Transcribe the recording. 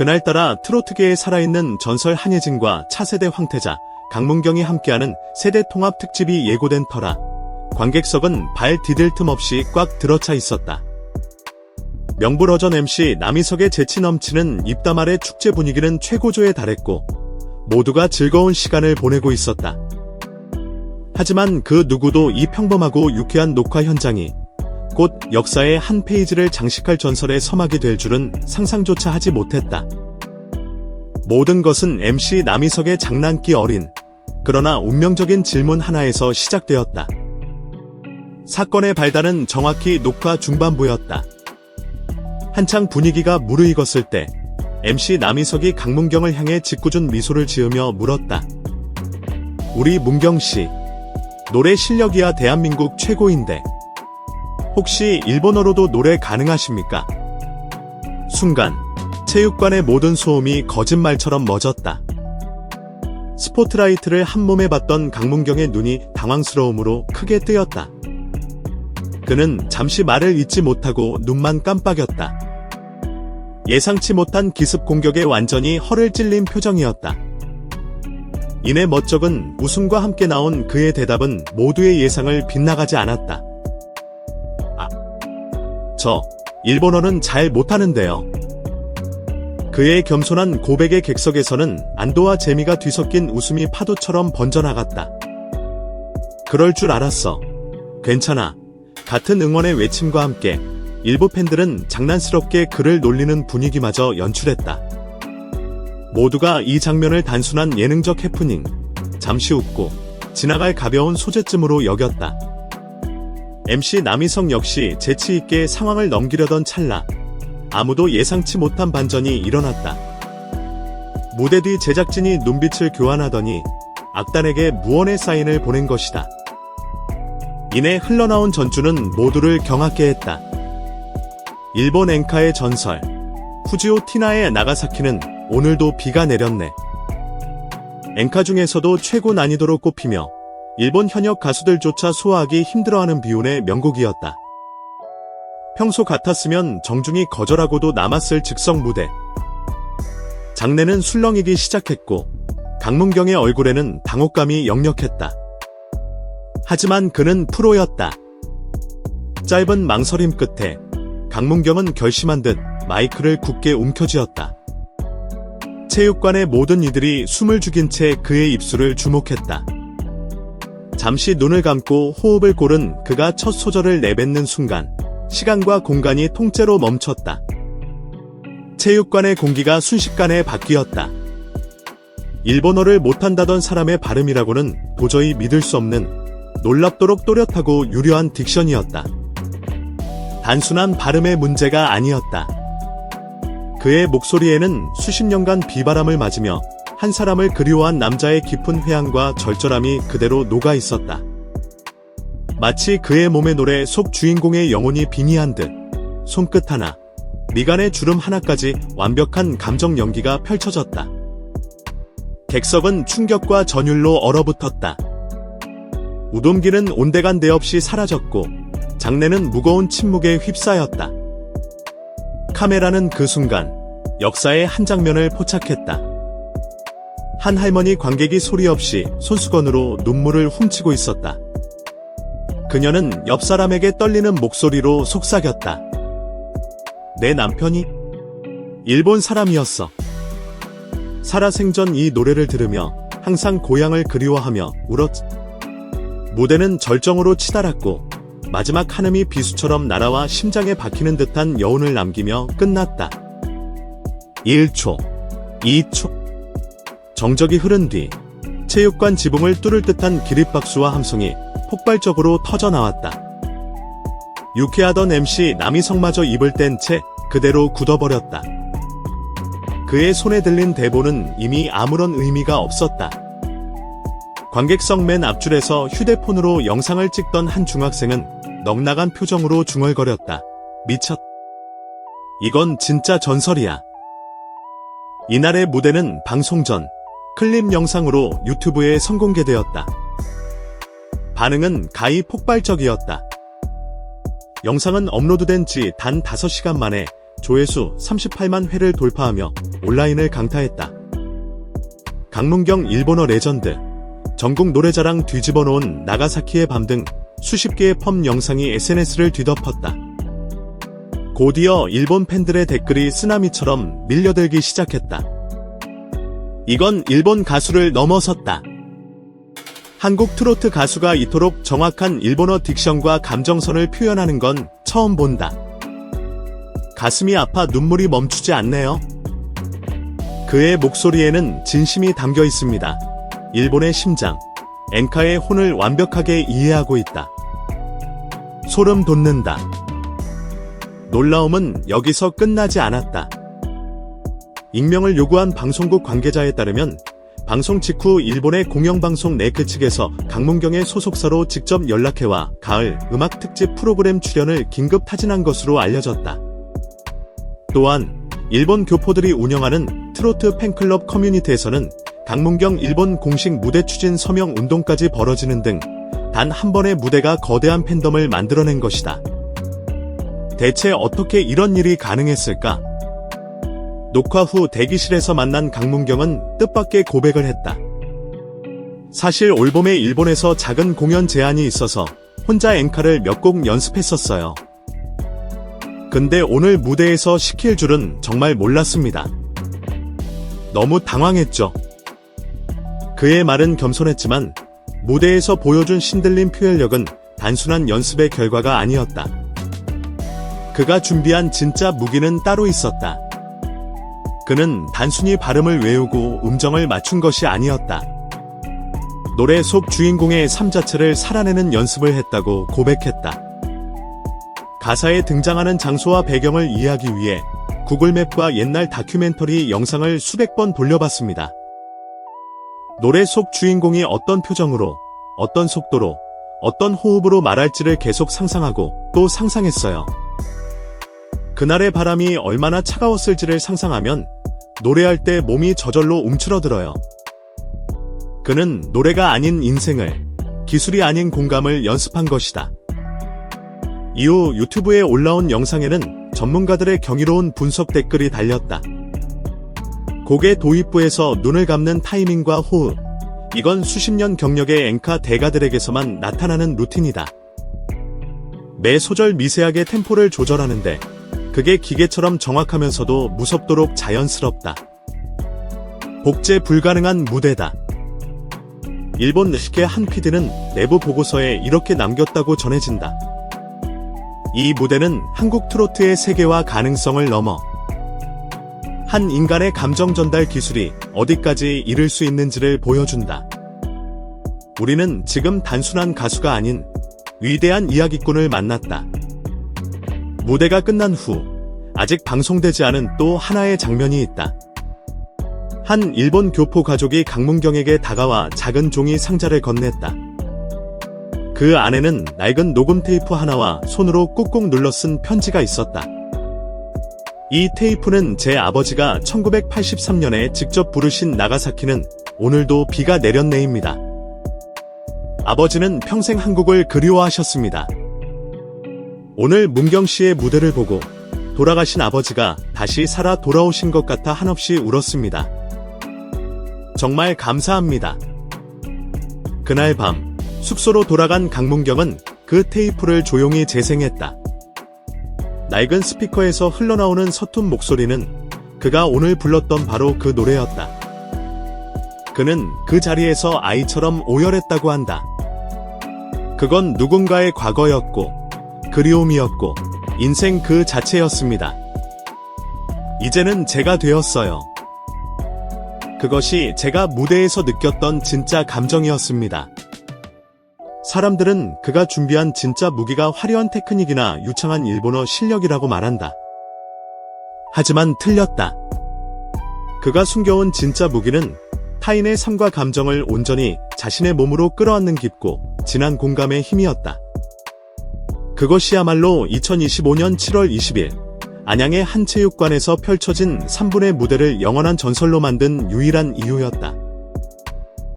그날따라 트로트계에 살아있는 전설 한예진과 차세대 황태자, 강문경이 함께하는 세대 통합 특집이 예고된 터라 관객석은 발 디딜 틈 없이 꽉 들어차 있었다. 명불허전 MC 남희석의 재치 넘치는 입담 아래 축제 분위기는 최고조에 달했고 모두가 즐거운 시간을 보내고 있었다. 하지만 그 누구도 이 평범하고 유쾌한 녹화 현장이 곧 역사의 한 페이지를 장식할 전설의 서막이 될 줄은 상상조차 하지 못했다. 모든 것은 MC 남희석의 장난기 어린 그러나 운명적인 질문 하나에서 시작되었다. 사건의 발단은 정확히 녹화 중반부였다. 한창 분위기가 무르익었을 때 MC 남희석이 강문경을 향해 짓궂은 미소를 지으며 물었다. 우리 문경 씨, 노래 실력이야 대한민국 최고인데 혹시 일본어로도 노래 가능하십니까? 순간 체육관의 모든 소음이 거짓말처럼 멎었다. 스포트라이트를 한 몸에 받던 강문경의 눈이 당황스러움으로 크게 뜨였다. 그는 잠시 말을 잇지 못하고 눈만 깜빡였다. 예상치 못한 기습 공격에 완전히 허를 찔린 표정이었다. 이내 멋쩍은 웃음과 함께 나온 그의 대답은 모두의 예상을 빗나가지 않았다. 아, 저, 일본어는 잘 못하는데요. 그의 겸손한 고백의 객석에서는 안도와 재미가 뒤섞인 웃음이 파도처럼 번져나갔다. 그럴 줄 알았어. 괜찮아. 같은 응원의 외침과 함께 일부 팬들은 장난스럽게 그를 놀리는 분위기마저 연출했다. 모두가 이 장면을 단순한 예능적 해프닝, 잠시 웃고 지나갈 가벼운 소재쯤으로 여겼다. MC 남희성 역시 재치있게 상황을 넘기려던 찰나 아무도 예상치 못한 반전이 일어났다. 무대 뒤 제작진이 눈빛을 교환하더니 악단에게 무언의 사인을 보낸 것이다. 이내 흘러나온 전주는 모두를 경악게 했다. 일본 엔카의 전설, 후지오 티나의 나가사키는 오늘도 비가 내렸네. 엔카 중에서도 최고 난이도로 꼽히며 일본 현역 가수들조차 소화하기 힘들어하는 비운의 명곡이었다. 평소 같았으면 정중히 거절하고도 남았을 즉석 무대. 장내는 술렁이기 시작했고 강문경의 얼굴에는 당혹감이 역력했다. 하지만 그는 프로였다. 짧은 망설임 끝에 강문경은 결심한 듯 마이크를 굳게 움켜쥐었다. 체육관의 모든 이들이 숨을 죽인 채 그의 입술을 주목했다. 잠시 눈을 감고 호흡을 고른 그가 첫 소절을 내뱉는 순간 시간과 공간이 통째로 멈췄다. 체육관의 공기가 순식간에 바뀌었다. 일본어를 못한다던 사람의 발음이라고는 도저히 믿을 수 없는 놀랍도록 또렷하고 유려한 딕션이었다. 단순한 발음의 문제가 아니었다. 그의 목소리에는 수십 년간 비바람을 맞으며 한 사람을 그리워한 남자의 깊은 회한과 절절함이 그대로 녹아 있었다. 마치 그의 몸의 노래 속 주인공의 영혼이 빙의한 듯 손끝 하나, 미간의 주름 하나까지 완벽한 감정 연기가 펼쳐졌다. 객석은 충격과 전율로 얼어붙었다. 우동기는 온데간데 없이 사라졌고 장내는 무거운 침묵에 휩싸였다. 카메라는 그 순간 역사의 한 장면을 포착했다. 한 할머니 관객이 소리 없이 손수건으로 눈물을 훔치고 있었다. 그녀는 옆 사람에게 떨리는 목소리로 속삭였다. 내 남편이 일본 사람이었어. 살아생전 이 노래를 들으며 항상 고향을 그리워하며 울었. 무대는 절정으로 치달았고 마지막 한음이 비수처럼 날아와 심장에 박히는 듯한 여운을 남기며 끝났다. 1초, 2초. 정적이 흐른 뒤 체육관 지붕을 뚫을 듯한 기립박수와 함성이 폭발적으로 터져나왔다. 유쾌하던 MC 남희성마저 입을 뗀 채 그대로 굳어버렸다. 그의 손에 들린 대본은 이미 아무런 의미가 없었다. 관객석 맨 앞줄에서 휴대폰으로 영상을 찍던 한 중학생은 넉나간 표정으로 중얼거렸다. 미쳤. 이건 진짜 전설이야. 이날의 무대는 방송 전 클립 영상으로 유튜브에 선공개되었다. 반응은 가히 폭발적이었다. 영상은 업로드된 지 단 5시간 만에 조회수 38만 회를 돌파하며 온라인을 강타했다. 강문경 일본어 레전드, 전국 노래자랑 뒤집어 놓은 나가사키의 밤 등 수십 개의 펌 영상이 SNS를 뒤덮었다. 곧이어 일본 팬들의 댓글이 쓰나미처럼 밀려들기 시작했다. 이건 일본 가수를 넘어섰다. 한국 트로트 가수가 이토록 정확한 일본어 딕션과 감정선을 표현하는 건 처음 본다. 가슴이 아파 눈물이 멈추지 않네요. 그의 목소리에는 진심이 담겨 있습니다. 일본의 심장, 엔카의 혼을 완벽하게 이해하고 있다. 소름 돋는다. 놀라움은 여기서 끝나지 않았다. 익명을 요구한 방송국 관계자에 따르면 방송 직후 일본의 공영방송 네크 측에서 강문경의 소속사로 직접 연락해와 가을 음악 특집 프로그램 출연을 긴급 타진한 것으로 알려졌다. 또한 일본 교포들이 운영하는 트로트 팬클럽 커뮤니티에서는 강문경 일본 공식 무대 추진 서명 운동까지 벌어지는 등 단 한 번의 무대가 거대한 팬덤을 만들어낸 것이다. 대체 어떻게 이런 일이 가능했을까? 녹화 후 대기실에서 만난 강문경은 뜻밖의 고백을 했다. 사실 올 봄에 일본에서 작은 공연 제안이 있어서 혼자 앵카를 몇 곡 연습했었어요. 근데 오늘 무대에서 시킬 줄은 정말 몰랐습니다. 너무 당황했죠. 그의 말은 겸손했지만 무대에서 보여준 신들린 표현력은 단순한 연습의 결과가 아니었다. 그가 준비한 진짜 무기는 따로 있었다. 그는 단순히 발음을 외우고 음정을 맞춘 것이 아니었다. 노래 속 주인공의 삶 자체를 살아내는 연습을 했다고 고백했다. 가사에 등장하는 장소와 배경을 이해하기 위해 구글맵과 옛날 다큐멘터리 영상을 수백 번 돌려봤습니다. 노래 속 주인공이 어떤 표정으로, 어떤 속도로, 어떤 호흡으로 말할지를 계속 상상하고 또 상상했어요. 그날의 바람이 얼마나 차가웠을지를 상상하면 노래할 때 몸이 저절로 움츠러들어요. 그는 노래가 아닌 인생을, 기술이 아닌 공감을 연습한 것이다. 이후 유튜브에 올라온 영상에는 전문가들의 경이로운 분석 댓글이 달렸다. 곡의 도입부에서 눈을 감는 타이밍과 호흡. 이건 수십 년 경력의 앵카 대가들에게서만 나타나는 루틴이다. 매 소절 미세하게 템포를 조절하는데 그게 기계처럼 정확하면서도 무섭도록 자연스럽다. 복제 불가능한 무대다. 일본 르시케 한 PD는 내부 보고서에 이렇게 남겼다고 전해진다. 이 무대는 한국 트로트의 세계와 가능성을 넘어 한 인간의 감정 전달 기술이 어디까지 이를 수 있는지를 보여준다. 우리는 지금 단순한 가수가 아닌 위대한 이야기꾼을 만났다. 무대가 끝난 후 아직 방송되지 않은 또 하나의 장면이 있다. 한 일본 교포 가족이 강문경에게 다가와 작은 종이 상자를 건넸다. 그 안에는 낡은 녹음 테이프 하나와 손으로 꾹꾹 눌러 쓴 편지가 있었다. 이 테이프는 제 아버지가 1983년에 직접 부르신 나가사키는 오늘도 비가 내렸네입니다. 아버지는 평생 한국을 그리워하셨습니다. 오늘 문경 씨의 무대를 보고 돌아가신 아버지가 다시 살아 돌아오신 것 같아 한없이 울었습니다. 정말 감사합니다. 그날 밤 숙소로 돌아간 강문경은 그 테이프를 조용히 재생했다. 낡은 스피커에서 흘러나오는 서툰 목소리는 그가 오늘 불렀던 바로 그 노래였다. 그는 그 자리에서 아이처럼 오열했다고 한다. 그건 누군가의 과거였고, 그리움이었고, 인생 그 자체였습니다. 이제는 제가 되었어요. 그것이 제가 무대에서 느꼈던 진짜 감정이었습니다. 사람들은 그가 준비한 진짜 무기가 화려한 테크닉이나 유창한 일본어 실력이라고 말한다. 하지만 틀렸다. 그가 숨겨온 진짜 무기는 타인의 삶과 감정을 온전히 자신의 몸으로 끌어안는 깊고 진한 공감의 힘이었다. 그것이야말로 2025년 7월 20일 안양의 한 체육관에서 펼쳐진 3분의 무대를 영원한 전설로 만든 유일한 이유였다.